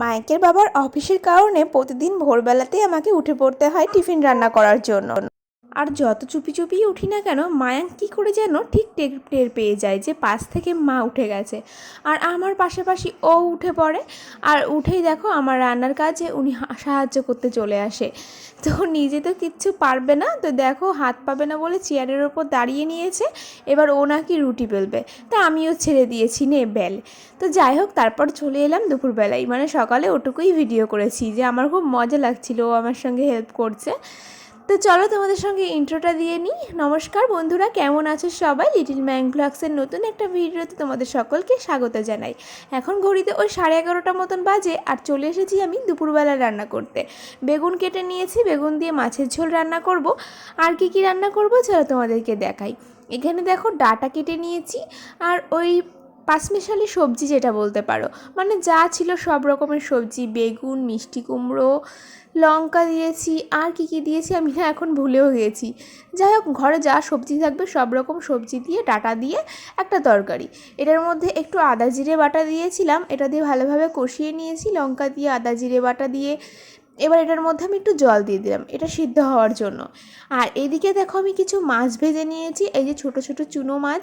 মাইকের বাবার অফিসের কারণে প্রতিদিন ভোরবেলাতেই আমাকে উঠে পড়তে হয় টিফিন রান্না করার জন্য। আর যত চুপি চুপি উঠি না কেন মায়াঙ্ক কী করে যেন ঠিক টের টের পেয়ে যায় যে পাশ থেকে মা উঠে গেছে। আর আমার পাশাপাশি ও উঠে পড়ে। আর উঠেই দেখো আমার রান্নার কাজে উনি সাহায্য করতে চলে আসে। তো নিজে তো কিচ্ছু পারবে না। তো দেখো হাত পাবে না বলে চেয়ারের ওপর দাঁড়িয়ে নিয়েছে। এবার ও নাকি রুটি বেলবে। তা আমিও ছেড়ে দিয়েছি নে, বেল। তো যাই হোক, তারপর চলে এলাম দুপুরবেলায়। মানে সকালে ওটুকুই ভিডিও করেছি যে আমার খুব মজা লাগছিল। ও আমার সঙ্গে হেল্প করছে। তো চলো তোমাদের সঙ্গে ইন্ট্রোটা দিয়ে নিই। নমস্কার বন্ধুরা, কেমন আছো সবাই? লিটিল ম্যাং ব্লগসের নতুন একটা ভিডিওতে তোমাদের সকলকে স্বাগত জানাই। এখন ঘড়িতে ওই সাড়ে এগারোটা মতন বাজে আর চলে এসেছি আমি দুপুরবেলা রান্না করতে। বেগুন কেটে নিয়েছি, বেগুন দিয়ে মাছের ঝোল রান্না করব। আর কি কি রান্না করব, চলো তোমাদেরকে দেখাই। এখানে দেখো ডাটা কেটে নিয়েছি আর ওই পাঁচমিশালি সবজি যেটা বলতে পারো। মানে যা ছিল সব রকমের সবজি, বেগুন, মিষ্টি কুমড়ো, লঙ্কা দিয়েছি, আর কি কি দিয়েছি আমি না এখন ভুলেও গেছি। যাই হোক, ঘরে যা সবজি থাকবে সব রকম সবজি দিয়ে ডাটা দিয়ে একটা তরকারি। এটার মধ্যে একটু আদা জিরে বাটা দিয়েছিলাম, এটা দিয়ে ভালোভাবে কষিয়ে নিয়েছি, লঙ্কা দিয়ে আদা জিরে বাটা দিয়ে এবার এটার মধ্যে আমি একটু জল দিয়ে দিলাম, এটা সিদ্ধ হওয়ার জন্য। আর এদিকে দেখো আমি কিছু মাছ ভেজে নিয়েছি, এই যে ছোট ছোট চুনো মাছ,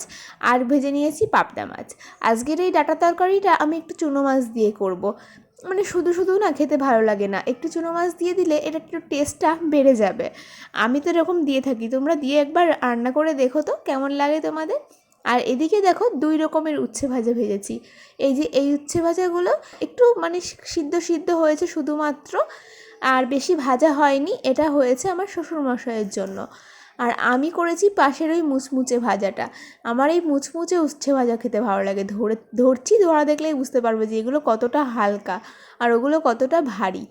আর ভেজে নিয়েছি পাবদা মাছ। আজকের এই ডাটা তরকারিটা আমি একটু চুনো মাছ দিয়ে করব। মানে শুধু শুধু না খেতে ভালো লাগে না, একটু চুনো মাছ দিয়ে দিলে এটা একটু টেস্টটা বেড়ে যাবে। আমি তো এরকম দিয়ে থাকি, তোমরা দিয়ে একবার রান্না করে দেখো তো, কেমন লাগে তোমাদের? আর এদিকে দেখো দুই রকমের উচ্ছে ভাজা ভেজেছি। এই যে এই উচ্ছে ভাজাগুলো একটু মানে সিদ্ধ সিদ্ধ হয়েছে শুধুমাত্র। আর বেশি ভাজা হয়নি, এটা হয়েছে আমার শ্বশুরমশাইয়ের জন্য। আর আমি করেছি পাশের ওই মুচমুচে ভাজাটা। আমার এই মুচমুচে উচ্ছে ভাজা খেতে ভালো লাগে। ধরে, ধরছি, ধরা দেখলেই বুঝতে পারবে যে এগুলো কতটা হালকা আর ওগুলো কতটা ভারী।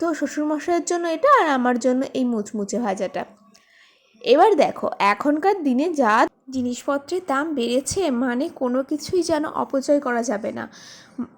তো শ্বশুরমশাইয়ের জন্য এটা আর আমার জন্য এই মুচমুচে ভাজাটা। এবার দেখো, এখনকার দিনে যা জিনিসপত্রের দাম বেড়েছে মানে কোনো কিছুই যেন অপচয় করা যাবে না।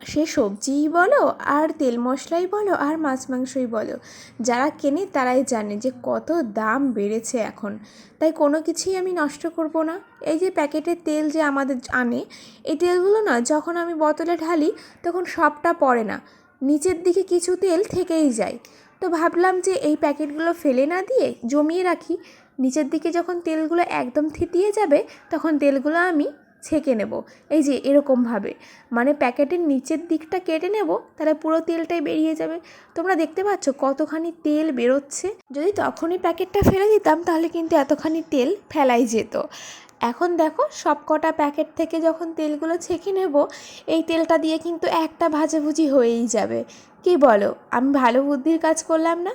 সে সবজিই বলো, আর তেল মশলাই বলো, আর মাছ মাংসই বলো। যারা কেনে তারাই জানে যে কত দাম বেড়েছে এখন। তাই কোনো কিছুই আমি নষ্ট করব না। এই যে প্যাকেটের তেল যে আমাদের আনে, এই তেলগুলো না, যখন আমি বোতলে ঢালি, তখন সবটা পড়ে না। নিচের দিকে কিছু তেল থেকেই যায়। তো ভাবলাম যে এই প্যাকেটগুলো ফেলে না দিয়ে জমিয়ে রাখি। নিচের দিকে যখন তেলগুলো একদম থিতিয়ে যাবে, তখন তেলগুলো আমি ছেঁকে নেব। এই যে, এরকমভাবে। মানে প্যাকেটের নিচের দিকটা কেটে নেব, তাহলে পুরো তেলটাই বেরিয়ে যাবে। তোমরা দেখতে পাচ্ছ কতখানি তেল বেরোচ্ছে। যদি তখনই প্যাকেটটা ফেলে দিতাম, তাহলে কিন্তু এতখানি তেল ফেলাই যেত। এখন দেখো সব কটা প্যাকেট থেকে যখন তেলগুলো ছেঁকে নেব, এই তেলটা দিয়ে কিন্তু একটা ভাজাভুজি হয়েই যাবে। কি বলো? আমি ভালো বুদ্ধির কাজ করলাম না?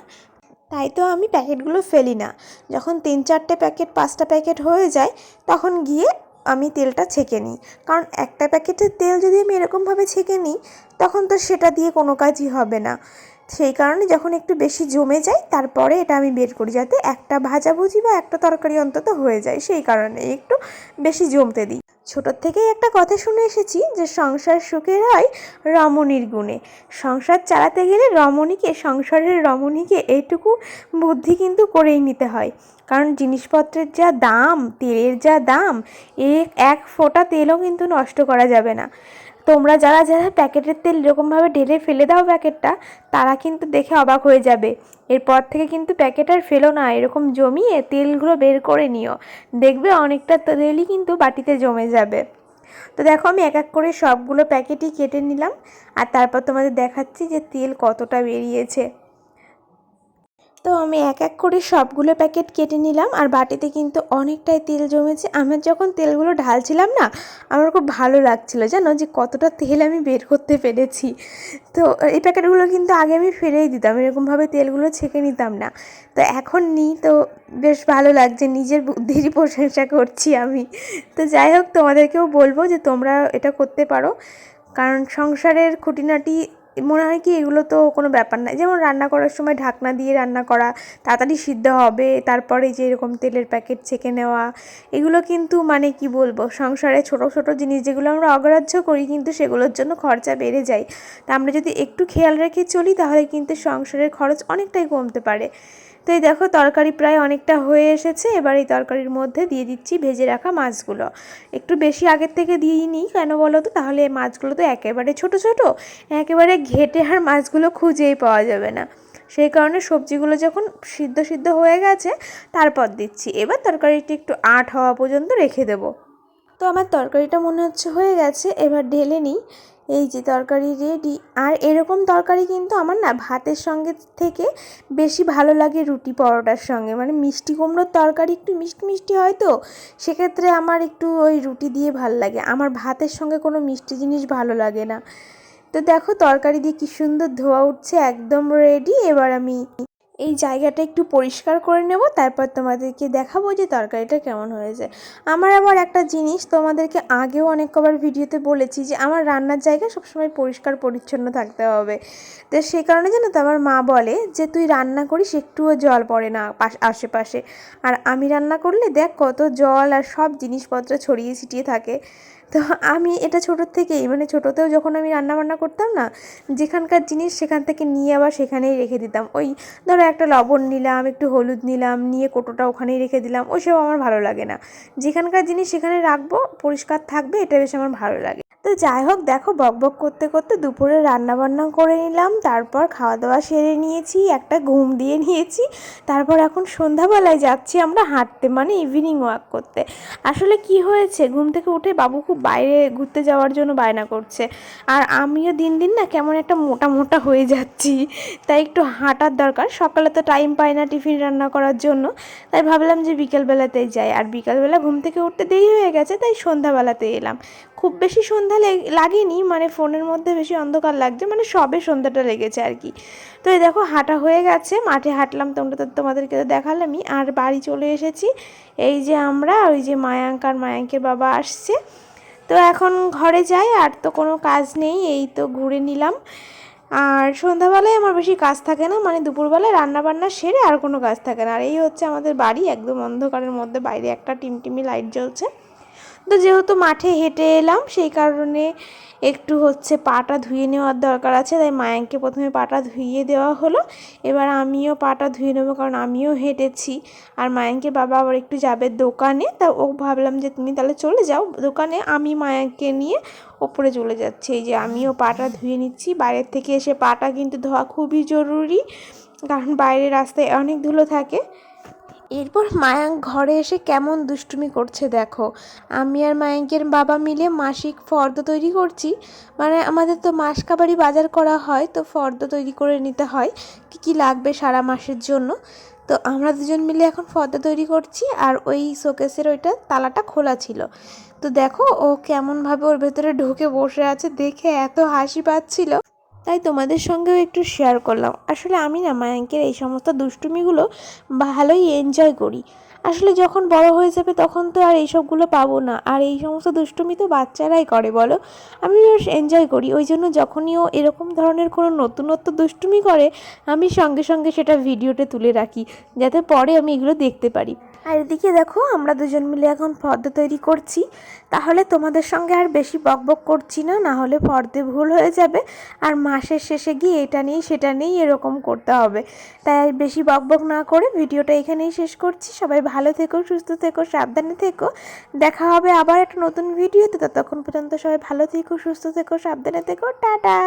তাই তো আমি প্যাকেটগুলো ফেলি না। যখন তিন চারটে প্যাকেট, পাঁচটা প্যাকেট হয়ে যায়, তখন গিয়ে আমি তেলটা ছেঁকে নিই। কারণ একটা প্যাকেটের তেল যদি আমি এরকমভাবে ছেঁকে নিই, তখন তো সেটা দিয়ে কোনো কাজই হবে না। সেই কারণে যখন একটু বেশি জমে যায়, তারপরে এটা আমি বের করি যাতে একটা ভাজাভুজি বা একটা তরকারি অন্তত হয়ে যায়। সেই কারণে একটু বেশি জমতে দিই। ছোটোর থেকেই একটা কথা শুনে এসেছি যে সংসার সুখের হয় রমণীর গুণে। সংসার চালাতে গেলে রমণীকে, সংসারের রমণীকে এইটুকু বুদ্ধি কিন্তু করেই নিতে হয়। কারণ জিনিসপত্রের যা দাম, তেলের যা দাম এক এক ফোঁটা তেলও কিন্তু নষ্ট করা যাবে না। তোমরা যারা যারা প্যাকেটের তেল এরকমভাবে ঢেলে ফেলে দাও প্যাকেটটা, তারা কিন্তু দেখে অবাক হয়ে যাবে। এরপর থেকে কিন্তু প্যাকেট আর ফেলো না, এরকম জমিয়ে তেলগুলো বের করে নিও। দেখবে অনেকটা তেলই কিন্তু বাটিতে জমে যাবে। তো দেখো আমি এক এক করে সবগুলো প্যাকেটই কেটে নিলাম। আর তারপর তোমাদের দেখাচ্ছি যে তেল কতটা বেরিয়েছে। তো আমি এক এক করে সবগুলো প্যাকেট কেটে নিলাম আর বাটিতে কিন্তু অনেকটাই তেল জমেছে। আমার যখন তেলগুলো ঢালছিলাম না, আমার খুব ভালো লাগছিল জানো যে কতটা তেল আমি বের করতে পেরেছি। তো এই প্যাকেটগুলো কিন্তু আগে আমি ফেলেই দিতাম, এরকমভাবে তেলগুলো ছেঁকে নিতাম না। তো এখন নিই, তো বেশ ভালো লাগছে, নিজের বুদ্ধিরই প্রশংসা করছি আমি। তো যাই হোক, তোমাদেরকেও বলব যে তোমরা এটা করতে পারো। কারণ সংসারের খুঁটিনাটি মনে হয় কি এগুলো তো কোনো ব্যাপার না। যেমন রান্না করার সময় ঢাকনা দিয়ে রান্না করা, তাড়াতাড়ি সিদ্ধ হবে, তারপরে যে এরকম তেলের প্যাকেট ছেঁকে নেওয়া, এগুলো কিন্তু মানে কি বলব, সংসারে ছোট ছোট জিনিস যেগুলো আমরা অগ্রাহ্য করি কিন্তু সেগুলোর জন্য খরচা বেড়ে যায়। তা আমরা যদি একটু খেয়াল রেখে চলি তাহলে কিন্তু সংসারের খরচ অনেকটাই কমতে পারে। তো এই দেখো তরকারি প্রায় অনেকটা হয়ে এসেছে। এবার এই তরকারির মধ্যে দিয়ে দিচ্ছি ভেজে রাখা মাছগুলো। একটু বেশি আগের থেকে দিয়ে নিই কেন বলো তো? তাহলে মাছগুলো তো একেবারে ছোট ছোট, একেবারে ঘেটে আর মাছগুলো খুঁজেই পাওয়া যাবে না। সেই কারণে সবজিগুলো যখন সিদ্ধ সিদ্ধ হয়ে গেছে, তারপর দিচ্ছি। এবার তরকারিটি একটু আট হওয়া পর্যন্ত রেখে দেবো। তো আমার তরকারিটা মনে হচ্ছে হয়ে গেছে। এবার ঢেলে নিই। এই যে তরকারি রেডি আর এরকম তরকারি কিন্তু আমার না ভাতের সঙ্গে থেকে বেশি ভালো লাগে রুটি পরোটার সঙ্গে। মানে মিষ্টি কুমড়োর তরকারি একটু মিষ্টি মিষ্টি হয় তো, সেক্ষেত্রে আমার একটু ওই রুটি দিয়ে ভালো লাগে। আমার ভাতের সঙ্গে কোনো মিষ্টি জিনিস ভালো লাগে না। তো দেখো তরকারি দিয়ে কি সুন্দর ধোয়া উঠছে, একদম রেডি এবার আমি এই জায়গাটা একটু পরিষ্কার করে নেব, তারপর তোমাদেরকে দেখাবো যে তরকারিটা কেমন হয়েছে। আমার আবার একটা জিনিস তোমাদেরকে আগেও অনেক কবার ভিডিওতে বলেছি যে আমার রান্নার জায়গা সবসময় পরিষ্কার পরিচ্ছন্ন থাকতে হবে। তো সেই কারণে জানো তো আমার মা বলে যে, তুই রান্না করিস, একটুও জল পড়ে না পাশ- আশেপাশে। আর আমি রান্না করলে দেখ কত জল আর সব জিনিসপত্র ছড়িয়ে ছিটিয়ে থাকে। তো আমি এটা ছোটোর থেকেই মানে ছোটোতেও যখন আমি রান্না বান্না করতাম না, যেখানকার জিনিস সেখান থেকে নিয়ে আবার সেখানেই রেখে দিতাম। ওই ধরো একটা লবণ নিলাম, একটু হলুদ নিলাম, নিয়ে কোটোটা ওখানেই রেখে দিলাম ওসব আমার ভালো লাগে না। যেখানকার জিনিস সেখানে রাখব, পরিষ্কার থাকবে, এটা বেশ আমার ভালো লাগে। তো যাই হোক, দেখো, বক বক করতে করতে দুপুরে রান্না বান্না করে নিলাম। তারপর খাওয়া দাওয়া সেরে নিয়েছি, একটা ঘুম দিয়ে নিয়েছি। তারপর এখন সন্ধ্যাবেলায় যাচ্ছি আমরা হাঁটতে মানে ইভিনিং ওয়াক করতে। আসলে কি হয়েছে, ঘুম থেকে উঠে বাবু খুব বাইরে ঘুরতে যাওয়ার জন্য বায়না করছে। আর আমিও দিন দিন না কেমন একটা মোটা মোটা হয়ে যাচ্ছি, তাই একটু হাঁটার দরকার। সকালে তো টাইম পাই না টিফিন রান্না করার জন্য, তাই ভাবলাম যে বিকেলবেলাতেই যাই। আর বিকেলবেলা ঘুম থেকে উঠতে দেরি হয়ে গেছে, তাই সন্ধ্যাবেলাতে এলাম। খুব বেশি সন্ধ্যা লেগ- লাগেনি মানে ফোনের মধ্যে বেশি অন্ধকার লাগছে মানে সবে সন্ধ্যাটা লেগেছে আর কি। তো এই দেখো হাঁটা হয়ে গেছে, মাঠে হাঁটলাম, তোমরা তো তোমাদেরকে তো দেখালামই। আর বাড়ি চলে এসেছি, এই যে আমরা, ওই যে মায়াঙ্ক আর মায়াঙ্কের বাবা আসছে। তো এখন ঘরে যাই, আর তো কোনো কাজ নেই, এই তো ঘুরে নিলাম। আর সন্ধ্যাবেলায় আমার বেশি কাজ থাকে না মানে দুপুরবেলায় রান্না বান্না সেরে আর কোনো কাজ থাকে না। আর এই হচ্ছে আমাদের বাড়ি, একদম অন্ধকারের মধ্যে, বাইরে একটা টিমটিমি লাইট জ্বলছে। তো যেহেতু মাঠে হেঁটে এলাম, সেই কারণে একটু হচ্ছে পাটা ধুয়ে নেওয়ার দরকার আছে, তাই মায়াঙ্কে প্রথমে পাটা ধুইয়ে দেওয়া হলো। এবার আমিও পাটা ধুয়ে নেব, কারণ আমিও হেঁটেছি। আর মায়াঙ্কের বাবা আবার একটু যাবে দোকানে, তা ও ভাবলাম যে তুমি তাহলে চলে যাও। দোকানে আমি মায়াঙ্ককে নিয়ে ওপরে চলে যাচ্ছি। এই যে আমিও পাটা ধুয়ে নিচ্ছি, বাইরের থেকে এসে পাটা কিন্তু ধোয়া খুবই জরুরি, কারণ বাইরে রাস্তায় অনেক ধুলো থাকে। এরপর মায়াঙ্ক ঘরে এসে কেমন দুষ্টুমি করছে দেখো। আমি আর মায়াঙ্কের বাবা মিলে মাসিক ফর্দ তৈরি করছি। মানে আমাদের তো মাস কাবারি বাজার করা হয়, তো ফর্দ তৈরি করে নিতে হয়। কী কী লাগবে সারা মাসের জন্য? তো আমরা দুজন মিলে এখন ফর্দ তৈরি করছি আর ওই শোকেসের ওইটা তালাটা খোলা ছিল। তো দেখো ও কেমনভাবে ওর ভেতরে ঢুকে বসে আছে, দেখে এত হাসি পাচ্ছিল। তাই তোমাদের সঙ্গেও একটু শেয়ার করলাম। আসলে আমি না মায়াঙ্কের এই সমস্ত দুষ্টুমিগুলো ভালোই এনজয় করি। আসলে যখন বড় হয়ে যাবে তখন তো আর এইসবগুলো পাবো না। আর এই সমস্ত দুষ্টুমি তো বাচ্চারাই করে, বলো? আমি বেশ এনজয় করি। ওই জন্য যখনই ও এরকম ধরনের কোনো নতুনত্ব দুষ্টুমি করে, আমি সঙ্গে সঙ্গে সেটা ভিডিওতে তুলে রাখি, যাতে পরে আমি এগুলো দেখতে পারি। আর এদিকে দেখো, আমরা দুজন মিলে এখন ফর্দ তৈরি করছি। তাহলে তোমাদের সঙ্গে আর বেশি বকবক করছি না না হলে ফর্দে ভুল হয়ে যাবে। আর মাসের শেষে গিয়ে এটা নেই সেটা নেই এরকম করতে হবে। তাই আর বেশি বকবক না করে ভিডিওটা এখানেই শেষ করছি। সবাই ভালো থেকো, সুস্থ থেকো, সাবধানে থেকো। দেখা হবে আবার একটা নতুন ভিডিওতে। ততক্ষণ পর্যন্ত সবাই ভালো থেকো, সুস্থ থেকো, সাবধানে থেকো। টাটা!